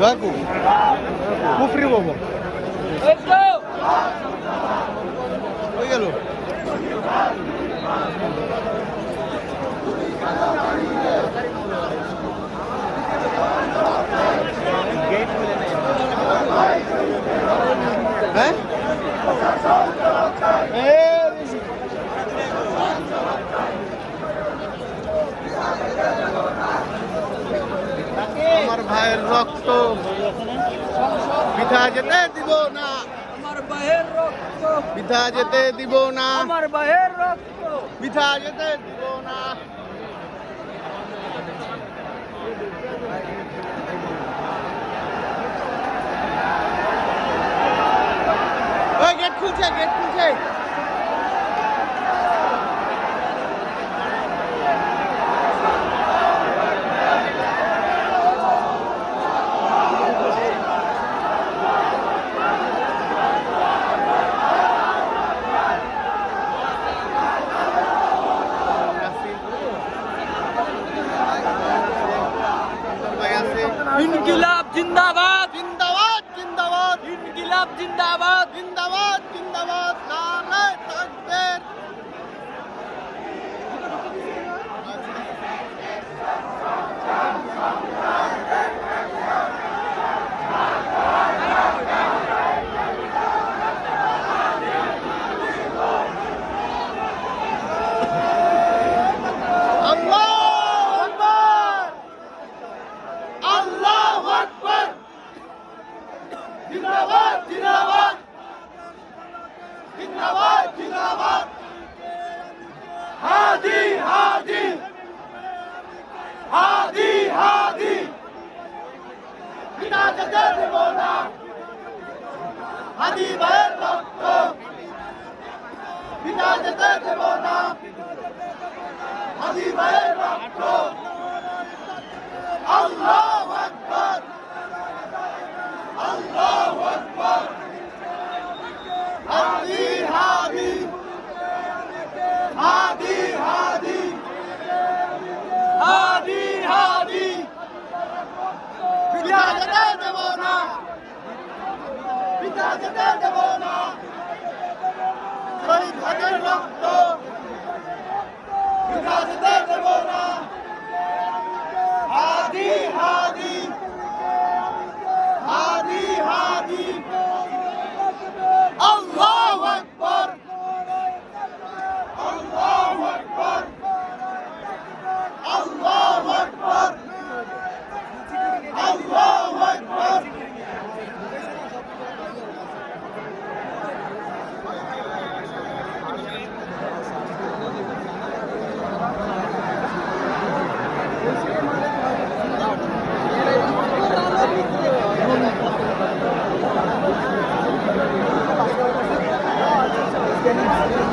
রাখু কুফরি বাবা হয়ে গেল হ্যাঁ ভাইয়ের রক্ত। পিঠা যেতে দিব না। আমার বাহের রক্ত। পিঠা যেতে দিব না। আমার বাহের রক্ত। পিঠা যেতে দিব না। ওই গেট খুলছে গেট খুলছে। আছে ইনকিলাব জিন্দাবাদ জিন্দাবাদ জিন্দাবাদ ইনকিলাব জিন্দাবাদ জিন্দাবাদ জিন্দাবাদ জিন্দাবাদ জিন্দাবাদ। হাদি হাদি। হাদি হাদি। বিনা যেতে দেব না। হাদি ভাইয়ের রক্ত। বিনা যেতে দেব না। হাদি ভাইয়ের রক্ত। পিতা যেতে দেব না পিতা যেতে দেব না রক্ত পিতা যেতে